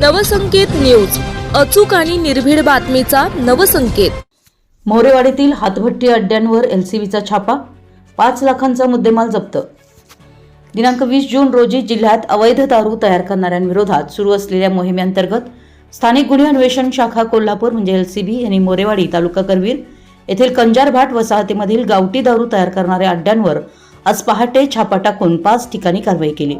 Navsanket news अचूक आणि निर्भीड बातमीचा नवसंकेत. मोरेवाडीतील हातभट्टी अड्ड्यांवर एलसीबीचा छापा पाच लाखांचा मुद्देमाल जप्त. दिनांक वीस जून रोजी जिल्ह्यात अवैध दारू तयार करणाऱ्यांविरोधात सुरू असलेल्या मोहिमेअंतर्गत स्थानिक गुन्हे अन्वेषण शाखा कोल्हापूर म्हणजे एलसीबी यांनी मोरेवाडी तालुका करवीर येथील कंजारभाट वसाहतीमधील गावठी दारू तयार करणाऱ्या अड्ड्यांवर आज पहाटे छापा टाकून पाच ठिकाणी कारवाई केली.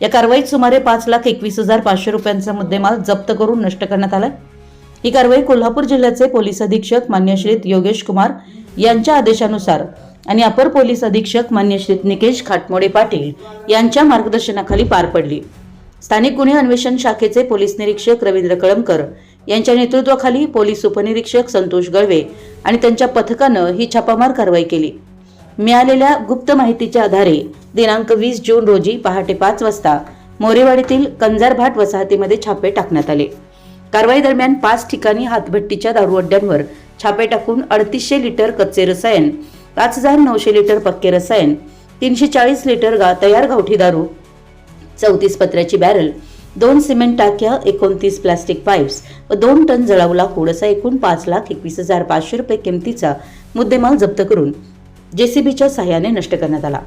या कारवाईत सुमारे पाच लाख एकवीस हजार पाचशे रुपयांचा मुद्देमाल जप्त करून नष्ट करण्यात आला ही कारवाई कोल्हापूर जिल्ह्याचे पोलीस अधीक्षक मान्यश्रीत योगेश कुमार यांच्या आदेशानुसार आणि अपर पोलीस अधीक्षक मान्यश्रीत निकेश खाटमोडे पाटील यांच्या मार्गदर्शनाखाली पार पडली. स्थानिक गुन्हे अन्वेषण शाखेचे पोलीस निरीक्षक रवींद्र कळमकर यांच्या नेतृत्वाखाली पोलीस उपनिरीक्षक संतोष गळवे आणि त्यांच्या पथकानं ही छापामार कारवाई केली. मिळालेल्या गुप्त माहितीच्या आधारे दिनांक वीस जून रोजी पहाटे पाच वाजता मोरेवाडीतील कंजारभाट वसाहतीमध्ये छापे टाकण्यात आले. कारवाई दरम्यान पाच ठिकाणी हातभट्टीच्या दारू अड्ड्यांवर छापे टाकून अडतीसशे लिटर कच्चे रसायन पाच हजार नऊशे लिटर पक्के रसायन तीनशे चाळीस लिटर गा तयार गावठी दारू चौतीस पत्र्याची बॅरल दोन सिमेंट टाक्या एकोणतीस प्लास्टिक पाईप्स व दोन टन जळाऊ लाकूड असा एकूण पाच लाख एकवीस हजार पाचशे रुपये किमतीचा मुद्देमाल जप्त करून जेसीबीच्या सहाय्याने नष्ट करण्यात आला.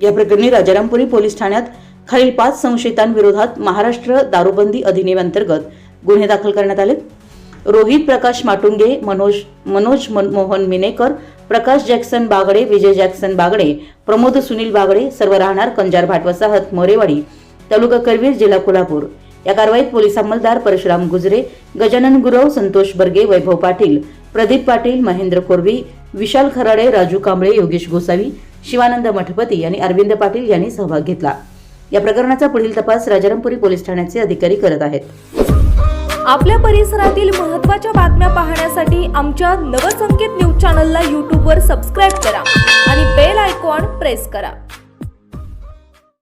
या प्रकरणी राजारामपुरी पोलीस ठाण्यात खालील पाच संशयितांविरोधात महाराष्ट्र दारूबंदी अधिनियमांतर्गत गुन्हे दाखल करण्यात आले. रोहित प्रकाश माटुंगे मनोज मनोज मनमोहन मिनेकर प्रकाश जॅक्सन बागडे विजय जॅक्सन बागडे प्रमोद सुनील बागडे सर्व राहणार कंजार भाट वसाहत मोरेवाडी तालुका करवीर जिल्हा कोल्हापूर. या कारवाईत पोलीस अंमलदार परशुराम गुजरे गजानन गुरव संतोष बर्गे वैभव पाटील प्रदीप पाटील महेंद्र कोरवी विशाल खराडे राजू कांबळे योगेश गोसावी शिवानंद मठपती आणि अरविंद पाटील यांनी सहभाग घेतला. या प्रकरणाचा पुढील तपास राजारामपुरी पोलीस ठाण्याचे अधिकारी करत आहेत. आपल्या परिसरातील महत्त्वाच्या बातम्या पाहण्यासाठी आमच्या नवसंकेत न्यूज चॅनलला यूट्यूबवर सबस्क्राईब करा. करा